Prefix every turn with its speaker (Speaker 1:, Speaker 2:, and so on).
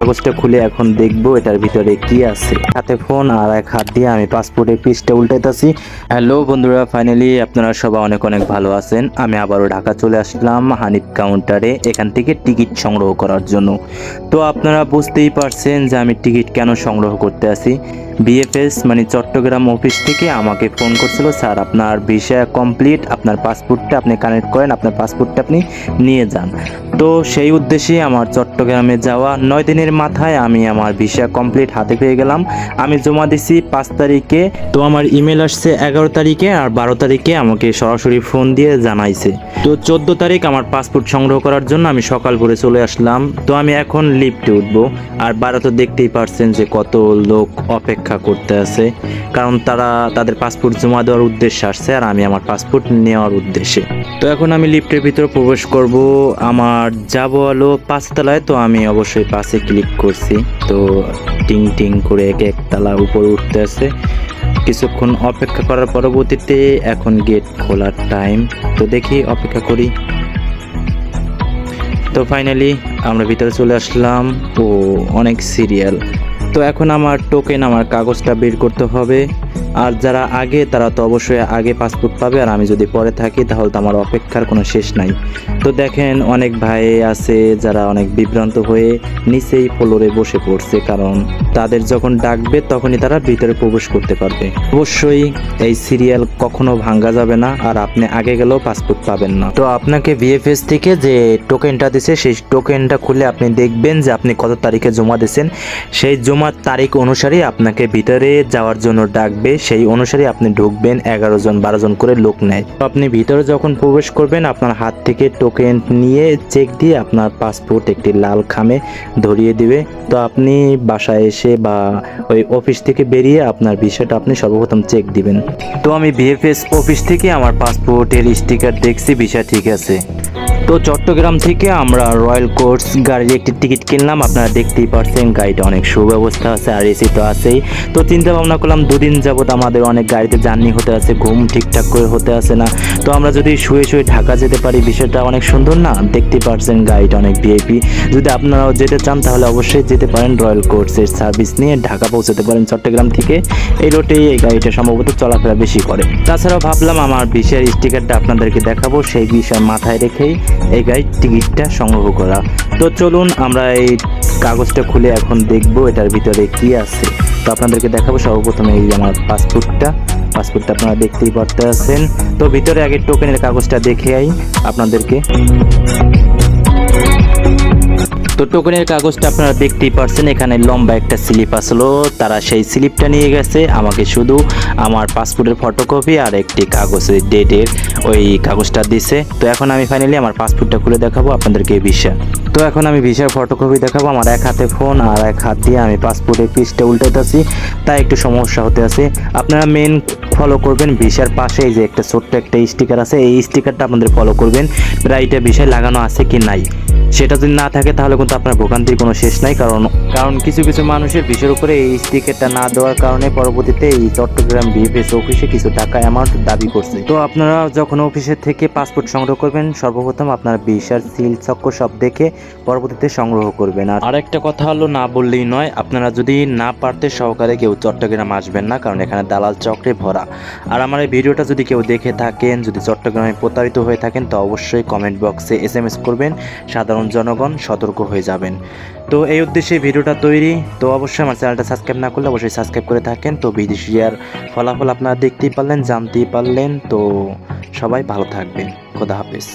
Speaker 1: কাগজটা খুলে এখন দেখব এটার ভিতরে কি আছে। হাতে ফোন আর এক হাত দিয়ে আমি পাসপোর্টের পিসটা উল্টাইতেছি। হ্যালো বন্ধুরা ফাইনালি আপনারা সবাই অনেক অনেক ভালো আছেন। আমি আবারও ঢাকা চলে আসলাম হানিফ কাউন্টারে এখান থেকে টিকিট সংগ্রহ করার জন্য। তো আপনারা বুঝতেই পারছেন যে আমি টিকিট কেন সংগ্রহ করতে আসি। বিএফএস মানে চট্টগ্রাম অফিস থেকে আমাকে ফোন করছিল, স্যার, আপনার ভিসা কমপ্লিট আপনার পাসপোর্টটা আপনি কানেক্ট করেন, আপনার পাসপোর্টটা আপনি নিয়ে যান। তো সেই উদ্দেশ্যে আমার চট্টগ্রামে যাওয়া নয় দিনের মাথায় আমি আমার ভিসা কমপ্লিট হাতে পেয়ে গেলাম। আমি জমা দিছি পাঁচ তারিখে, তো আমার ইমেল আসছে এগারো তারিখে আর বারো তারিখে আমাকে সরাসরি ফোন দিয়ে জানাইছে। তো চোদ্দ তারিখ আমার পাসপোর্ট সংগ্রহ করার জন্য আমি সকাল ভোরে চলে আসলাম। তো আমি এখন লিফটে উঠবো। আর বারো তো দেখতেই পারছেন যে কত লোক অপেক্ষা করতে আছে। কারণ তারা, তাদের পাসপোর্ট জমা দেওয়ার উদ্দেশ্যে আসছে আর আমি আমার পাসপোর্ট নেওয়ার উদ্দেশ্যে। তো এখন আমি লিফটের ভিতরে প্রবেশ করব। আমার যাব হলো পাঁচতলায়, তো আমি অবশ্যই পাশে ক্লিক করছি। তো টিং টিং করে এক এক তালা উপরে উঠতে আছে। কিছুক্ষণ অপেক্ষা করার পরবর্তীতে এখন গেট খোলার টাইম তো দেখি, অপেক্ষা করি। তো ফাইনালি আমরা ভিতরে চলে আসলাম। ও, অনেক সিরিয়াল তো এখন আমার টোকেন আমার কাগজটা বের করতে হবে। আর যারা আগে, তারা তো অবশ্যই আগে পাসপোর্ট পাবে, আর আমি যদি পরে থাকি, তাহলে তো আমার অপেক্ষার কোনো শেষ নাই। তো দেখেন, অনেক ভাই আছে যারা অনেক বিভ্রান্ত হয়ে নিচেই ফ্লোরে বসে পড়ছে, কারণ তাদের যখন ডাকবে, তখনই তারা ভিতরে প্রবেশ করতে পারবে। অবশ্যই এই সিরিয়াল কখনো ভাঙ্গা যাবে না, আর আপনি আগে গেলেও পাসপোর্ট পাবেন না। তো আপনাকে ভিএফএস থেকে যে টোকেনটা দিছে, সেই টোকেনটা খুলে আপনি দেখবেন যে আপনি কত তারিখে জমা দিয়েছেন। সেই জমার তারিখ অনুসারে আপনাকে ভিতরে যাওয়ার জন্য ডাকবে সেই অনুসারে আপনি ঢুকবেন, এগারো জন, বারো জন করে লোক নেয়। তো আপনি ভিতরে যখন প্রবেশ করবেন, আপনার হাত থেকে টোকেন নিয়ে চেক দিয়ে আপনার পাসপোর্ট একটি লাল খামে ধরিয়ে দিবে। তো আপনি বাসায় এসে বা ওই অফিস থেকে বেরিয়ে আপনার বিষয়টা আপনি সর্বপ্রথম চেক দিবেন। তো আমি বিএফএস অফিস থেকে আমার পাসপোর্টের স্টিকার দেখছি, বিষয় ঠিক আছে। তো চট্টগ্রাম থেকে আমরা রয়্যাল কোর্স গাড়ির একটি টিকিট কিনলাম। আপনারা দেখতেই পারছেন গাড়িটা অনেক সুব্যবস্থা আছে আর এসি তো আছেই। তো চিন্তা ভাবনা করলাম, দুদিন যাবত আমাদের অনেক গাড়িতে জার্নি হতে আছে, ঘুম ঠিকঠাক করে হতে আছে না। তো আমরা যদি শুয়ে শুয়ে ঢাকা যেতে পারি, বিষয়টা অনেক সুন্দর না? দেখতেই পারছেন, গাড়িটা অনেক ভিআইপি যদি আপনারাও যেতে চান, তাহলে অবশ্যই যেতে পারেন রয়্যাল কোর্সের সার্ভিস নিয়ে ঢাকা পৌঁছাতে পারেন চট্টগ্রাম থেকে। এই রোডেই এই গাড়িটা সম্ভবত চলাফেরা বেশি করে। তাছাড়াও ভাবলাম, আমার বিশের স্টিকারটা আপনাদেরকে দেখাবো, সেই বিষয় মাথায় রেখেই এই গাড়ির টিকিটটা সংগ্রহ করা। তো চলুন আমরা এই কাগজটা খুলে এখন দেখব এটার ভিতরে কি আছে। তো আপনাদেরকে দেখাবো সর্বপ্রথমে এই আমার পাসপোর্টটা। পাসপোর্টটা আপনারা দেখতেই পারতে আছেন তো ভিতরে আগে টোকেনের কাগজটা দেখে আই আপনাদেরকে। তো টোকেনের কাগজটা আপনারা দেখতেই পারছেন, এখানে লম্বা একটা স্লিপ আসলো। তারা সেই স্লিপটা নিয়ে গেছে, আমাকে শুধু আমার পাসপোর্টের ফটোকপি আর একটি কাগজের ডেটের ওই কাগজটা দিছে। তো এখন আমি ফাইনালি আমার পাসপোর্টটা খুলে দেখাবো আপনাদেরকে ভিসা। তো এখন আমি ভিসার ফটোকপি দেখাবো, আমার এক হাতে ফোন আর এক হাত দিয়ে আমি পাসপোর্টের পিসটা উল্টাইতেছি, তাই একটু সমস্যা হতে আছে। আপনারা মেন ফলো করবেন ভিসার পাশে, এই যে একটা ছোট্ট একটা স্টিকার আছে, এই স্টিকারটা আপনাদের ফলো করবেন প্রায়টা ভিসায় লাগানো আছে কি নাই। সেটা যদি না থাকে তাহলে কিন্তু আপনার ভোগান্তির কোনো শেষ নাই, কারণ কারণ কিছু কিছু মানুষের বিষয়ের উপরে এই স্টিকারটা না দেওয়ার কারণে পরবর্তীতে এই চট্টগ্রাম বিএফএস অফিসে কিছু টাকা অ্যামাউন্ট দাবি করছে। তো আপনারা যখন অফিসে থেকে পাসপোর্ট সংগ্রহ করবেন, সর্বপ্রথম আপনার ভিসার সিল চক্র সব দেখে পরবর্তীতে সংগ্রহ করবেন। আর আরেকটা কথা হলো, না বললেই নয়, আপনারা যদি না পারতে সহকারে কেউ চট্টগ্রাম আসবেন না, কারণ এখানে দালাল চক্রে ভরা। আর আমার এই ভিডিওটা যদি কেউ দেখে থাকেন, যদি চট্টগ্রামে প্রতারিত হয়ে থাকেন, তো অবশ্যই কমেন্ট বক্সে এস করবেন। সাধারণ জনগণ সতর্ক হয়ে যাবেন। তো এই উদ্দেশ্যে ভিডিওটা তৈরি। তো অবশ্যই আমার চ্যানেলটা সাবস্ক্রাইব না করলে অবশ্যই সাবস্ক্রাইব করে থাকেন। তো বিদেশিয়ার ফলাফল আপনারা দেখতেই পারলেন, জানতেই পারলেন। তো সবাই ভালো থাকবেন। খোদা হাফেজ।